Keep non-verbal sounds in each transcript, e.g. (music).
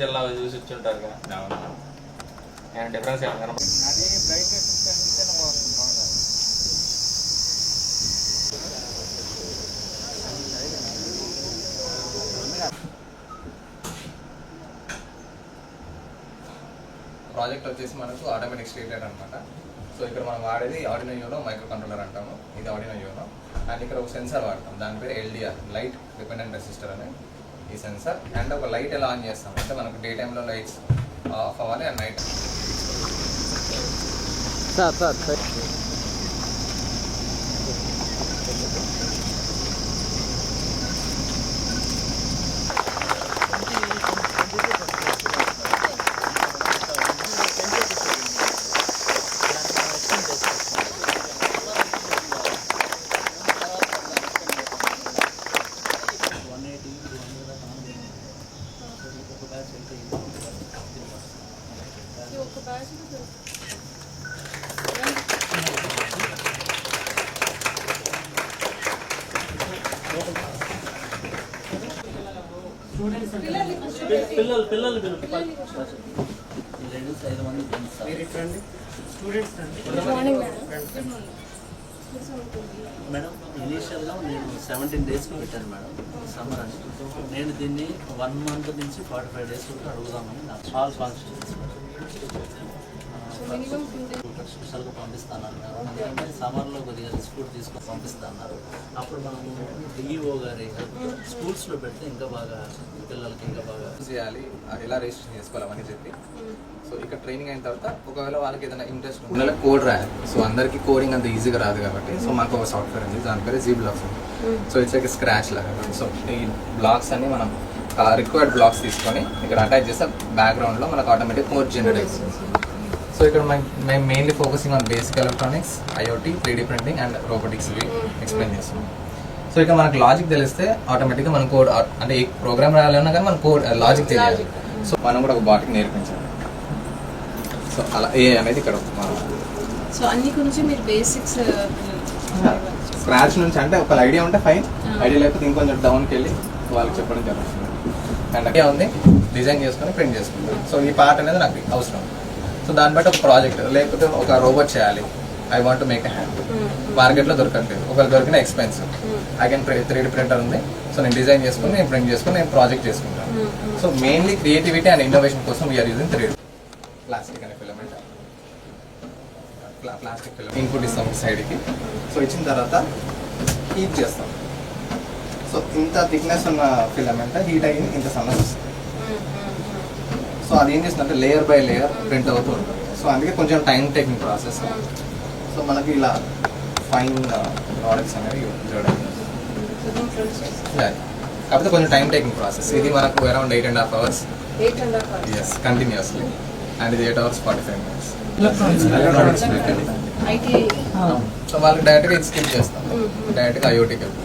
జిల్లా చూసి వచ్చి ఉంటారు కదా ఏమైనా డిఫరెన్స్ ఏమైనా ప్రాజెక్ట్ వచ్చేసి మనకు ఆటోమేటిక్ స్టేటెడ్ అనమాట సో ఇక్కడ మనం వాడేది ఆడినో యూనో మైక్రో కంట్రోలర్ అంటాము. ఇది ఆడినో యూనో అండ్ ఇక్కడ ఒక సెన్సార్ వాడతాం. దాని పేరు ఎల్డిఆర్ లైట్ డిపెండెంట్ రెసిస్టర్ అని. ఈ సెన్సార్. అండ్ ఒక లైట్ ఎలా ఆన్ చేస్తాం అంటే మనకు డే టైంలో లైట్స్ ఆఫ్ అవ్వాలి అండ్ నైట్. Sir sir. పిల్లలు పిల్లలు లేడీస్ ఐదు మంది మేడం ఇనీషియల్గా నేను సెవెంటీన్ డేస్కి పెట్టాను మేడం సమ్మర్ అని. నేను దీన్ని వన్ మంత్ నుంచి ఫార్టీ ఫైవ్ డేస్ వరకు అడుగుదామని నాకు ఆల్ కాన్స్టిట్యూన్స్ స్పెషల్గా పంపిస్తానన్నారు. ఎందుకంటే సమ్మర్లో కొద్దిగా రిస్క్ కూడా తీసుకొని పంపిస్తాన్నారు అప్పుడు మనము డిఈఓ గారి స్కూల్స్లో పెడితే ఇంకా బాగా పిల్లలకి ఇంకా బాగా చేయాలి అది ఎలా రిజిస్ట్రేషన్ చేసుకోవాలి అవన్నీ చెప్పి సో ఇక్కడ ట్రైనింగ్ అయిన తర్వాత ఒకవేళ వాళ్ళకి ఏదైనా ఇంట్రెస్ట్ ఉండాలి కోడ్ రాయాలి సో అందరికీ కోడింగ్ అంత ఈజీగా రాదు కాబట్టి సో మాకు ఒక సాఫ్ట్వేర్ ఉంది దాని పేరు G blocks so it's like scratch లాగా. సో ఈ బ్లాక్స్ అన్ని మనం రిక్వైర్డ్ బ్లాక్స్ తీసుకొని ఇక్కడ అటాచ్ చేస్తే బ్యాక్గ్రౌండ్లో మనకు ఆటోమేటిక్ కోడ్ జనరేట్ అవుతుంది. సో ఇక్కడ మేము mainly focusing on basic electronics IoT three printing and robotics explain చేస్తున్నాం సో ఇక మనకు లాజిక్ తెలిస్తే ఆటోమేటిక్గా మన కోడ్ అంటే ఏ ప్రోగ్రామ్ రాయాలన్నా కానీ మన కోడ్ లాజిక్ తెలియాలి. సో మనం కూడా ఒక బాటికి నేర్పించాలి. సో అలా ఏ అనేది ఇక్కడ సో అన్ని గురించి మీరు బేసిక్స్ స్క్రాచ్ (laughs) నుంచి అంటే ఒక ఐడియా ఉంటే ఫైన్ ఐడియా లేకపోతే ఇంకొంచెం డౌన్కి వెళ్ళి వాళ్ళకి చెప్పడం జరుగుతుంది. అండ్ ఐడియా ఉంది డిజైన్ చేసుకొని ప్రింట్ చేసుకుంటాం. సో ఈ పార్ట్ అనేది నాకు అవసరం. సో దాన్ని బట్టి ఒక ప్రాజెక్ట్ లేకపోతే ఒక రోబోట్ చేయాలి. I want make a hand మార్కెట్లో దొరకట్లేదు. ఒకవేళ దొరికిన expensive I can three D printer ఉంది. సో నేను డిజైన్ చేసుకుని నేను ప్రింట్ చేసుకుని నేను ప్రాజెక్ట్ చేసుకుంటాను. So mainly creativity and innovation కోసం we are using three plastic అనే ఫిలమెంట్ ప్లాస్టిక్ ఫిలమెంట్ ఇన్పుట్ ఇస్తాం సైడ్కి సో ఇచ్చిన తర్వాత హీట్ చేస్తాం. సో ఇంత థిక్నెస్ ఉన్న ఫిలమెంట్ హీట్ అయ్యి ఇంత సన్నస్ వస్తుంది. సో అది ఏం చేస్తుందంటే లేయర్ బై లేయర్ ప్రింట్ అవుతూ ఉంటుంది. సో అందుకే కొంచెం టైం టేకింగ్ ప్రాసెస్ సో మనకి ఇలా ఫైన్ ప్రోడక్ట్స్ అనేవి చూడండి కాకపోతే కొంచెం టైం టేకింగ్ ప్రాసెస్ ఇది మనకు around eight and half hours yes continuously and ఇది eight hours forty five minutes so వాళ్ళకి డైరెక్ట్గా ఇది స్కిప్ చేస్తాం డైరెక్ట్గా ఐఓటీకి వెళ్తాం.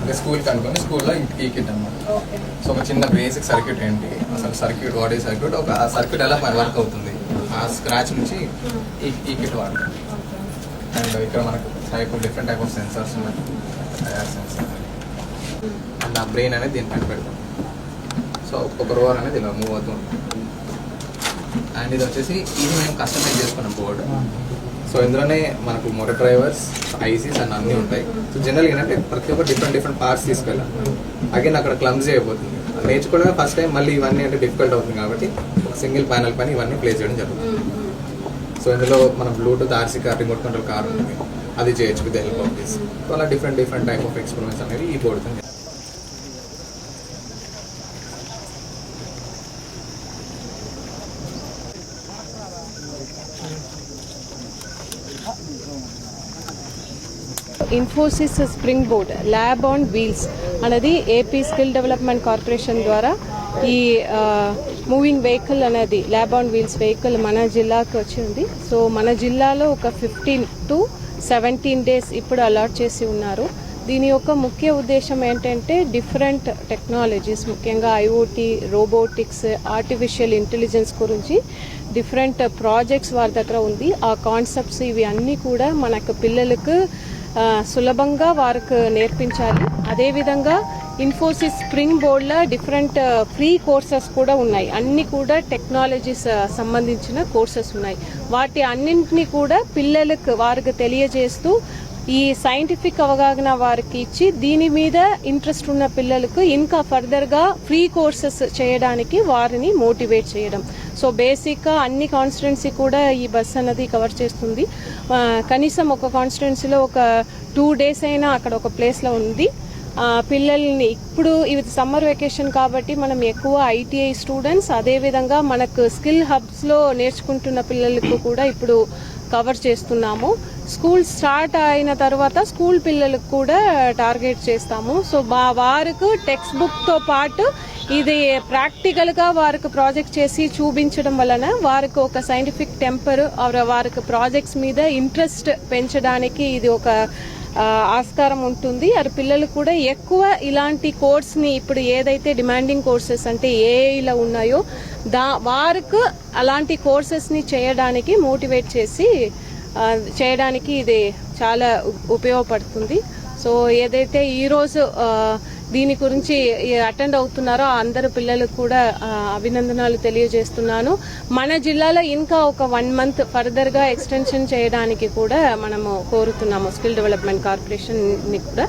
అంటే స్కూల్కి అనుకోని స్కూల్లో ఈ కిట్ అనమాట సో ఒక చిన్న బేసిక్ సర్క్యూట్ ఏంటి? అసలు సర్క్యూట్ వాడే సర్క్యూట్ ఒక ఆ సర్క్యూట్ ఎలా వర్క్ అవుతుంది? ఆ స్క్రాచ్ నుంచి ఈ ఈ కిట్ వాడతాం అండ్ ఇక్కడ మనకు type different type of sensors ఉన్నాయి. సెన్సార్ అండ్ ఆ బ్రెయిన్ అనేది దీనిపైన పెడతాం. సో ఒక్కొక్క రోవర్ అనేది ఇలా మూవ్ అవుతూ ఉంటుంది. అండ్ ఇది వచ్చేసి ఇది మేము కస్టమైజ్ చేసుకున్న బోర్డు సో ఇందులోనే మనకు మోటార్ డ్రైవర్స్ ఐసీస్ అన్ని అన్నీ ఉంటాయి. సో జనరల్ ఏంటంటే ప్రతి ఒక్క డిఫరెంట్ డిఫరెంట్ పార్ట్స్ తీసుకెళ్ళాలి. అగైన్ అక్కడ క్లమ్జీ అయిపోతుంది. నేర్చుకోవడమే ఫస్ట్ టైం మళ్ళీ ఇవన్నీ అంటే డిఫికల్ట్ అవుతుంది కాబట్టి ఒక సింగిల్ ప్యానల్ పైన ఇవన్నీ ప్లేస్ చేయడం జరుగుతుంది. సో ఇందులో మన Bluetooth RC car remote control car ఉంటుంది. అది చేయొచ్చు with help of this so అలా different different type of experiments అనేవి ఈ బోర్డుతో Infosys Springboard lab on wheels అనేది ఏపీ స్కిల్ డెవలప్మెంట్ కార్పొరేషన్ ద్వారా ఈ మూవింగ్ వెహికల్ అనేది ల్యాబ్ ఆన్ వీల్స్ వెహికల్ మన జిల్లాకు వచ్చింది. సో మన జిల్లాలో ఒక ఫిఫ్టీన్ టు సెవెంటీన్ డేస్ ఇప్పుడు అలాట్ చేసి ఉన్నారు. దీని యొక్క ముఖ్య ఉద్దేశం ఏంటంటే డిఫరెంట్ టెక్నాలజీస్ ముఖ్యంగా ఐఓటీ రోబోటిక్స్ ఆర్టిఫిషియల్ ఇంటెలిజెన్స్ గురించి డిఫరెంట్ ప్రాజెక్ట్స్ వారి దగ్గర ఉంది. ఆ కాన్సెప్ట్స్ ఇవి అన్నీ కూడా మనకు పిల్లలకు సులభంగా వారికి నేర్పించాలి. అదేవిధంగా ఇన్ఫోసిస్ స్ప్రింగ్ బోర్డ్లో డిఫరెంట్ ఫ్రీ కోర్సెస్ కూడా ఉన్నాయి. అన్ని కూడా టెక్నాలజీస్ సంబంధించిన కోర్సెస్ ఉన్నాయి. వాటి అన్నింటినీ కూడా పిల్లలకు వారికి తెలియజేస్తూ ఈ సైంటిఫిక్ అవగాహన వారికి ఇచ్చి దీని మీద ఇంట్రెస్ట్ ఉన్న పిల్లలకు ఇంకా ఫర్దర్గా ఫ్రీ కోర్సెస్ చేయడానికి వారిని మోటివేట్ చేయడం. సో బేసిక్గా అన్ని కాన్స్టిట్యున్సీ కూడా ఈ బస్ అన్నది కవర్ చేస్తుంది. కనీసం ఒక కాన్స్టిట్యున్సీలో ఒక టూ డేస్ అయినా అక్కడ ఒక ప్లేస్లో ఉంది. పిల్లల్ని ఇప్పుడు ఇది సమ్మర్ వెకేషన్ కాబట్టి మనం ఎక్కువ ఐటీఐ స్టూడెంట్స్ అదేవిధంగా మనకు స్కిల్ హబ్స్లో నేర్చుకుంటున్న పిల్లలకు కూడా ఇప్పుడు కవర్ చేస్తున్నాము. స్కూల్ స్టార్ట్ అయిన తర్వాత స్కూల్ పిల్లలకు కూడా టార్గెట్ చేస్తాము. సో మా వారికి టెక్స్ట్ బుక్తో పాటు ఇది ప్రాక్టికల్గా వారికి ప్రాజెక్ట్ చేసి చూపించడం వలన వారికి ఒక సైంటిఫిక్ టెంపర్ వారికి ప్రాజెక్ట్స్ మీద ఇంట్రెస్ట్ పెంచడానికి ఇది ఒక ఆస్కారం ఉంటుంది. అది పిల్లలు కూడా ఎక్కువ ఇలాంటి కోర్స్ని ఇప్పుడు ఏదైతే డిమాండింగ్ కోర్సెస్ అంటే ఏఐలో ఉన్నాయో దా వారికి అలాంటి కోర్సెస్ని చేయడానికి మోటివేట్ చేసి చేయడానికి ఇది చాలా ఉపయోగపడుతుంది. సో ఏదైతే ఈరోజు దీని గురించి అటెండ్ అవుతున్నారో అందరు పిల్లలకు కూడా అభినందనలు తెలియజేస్తున్నాను. మన జిల్లాలో ఇంకా ఒక వన్ మంత్ ఫర్దర్గా ఎక్స్టెన్షన్ చేయడానికి కూడా మనము కోరుతున్నాము స్కిల్ డెవలప్మెంట్ కార్పొరేషన్ని కూడా.